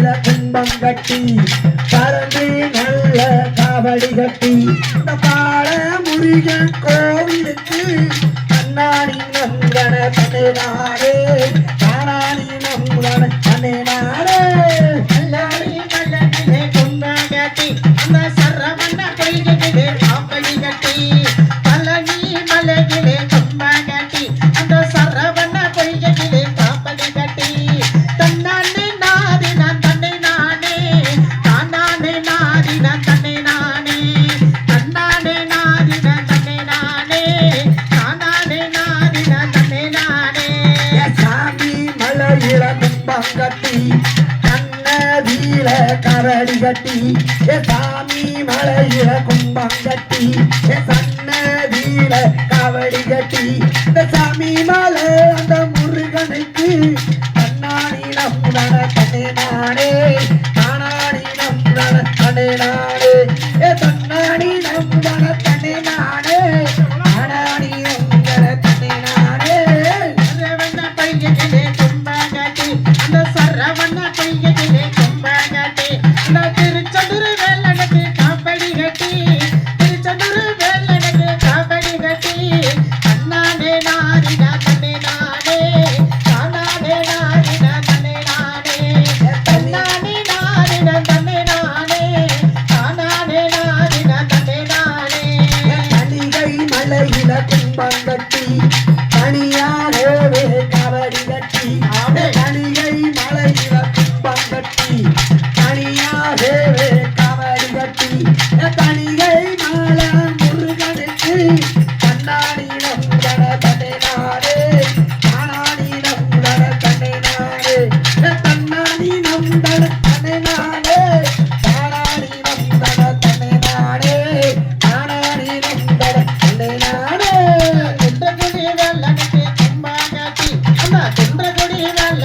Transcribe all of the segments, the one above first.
நீல கும்பம் கட்டி பறந்து நல்ல காவடி கட்டி இந்த பாட முருகன் கோவிலுக்கு கண்ணாடி நம்பன தமிழ்நாடு காணாடி நம்பன கரம் கட்டி கண்ணதியில கரடி கட்டி ஏ சாமி மலையில கும்பம் கட்டி ஏ சன்னதியில கவடி கட்டி இந்த சாமி மலை அந்த முருகனுக்கு 班的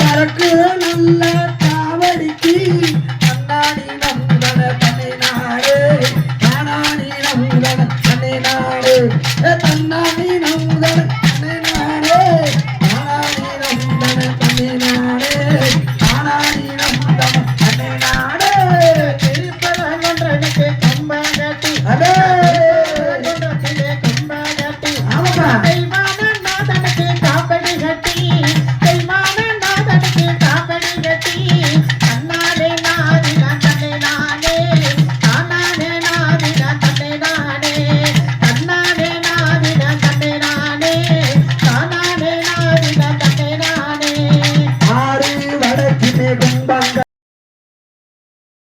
சரக்கு நல்ல தாவடிக்கு அண்ணாடி நம்பன தன்னை நாடு நானாடி நம்பன தன்னை தன்னாடி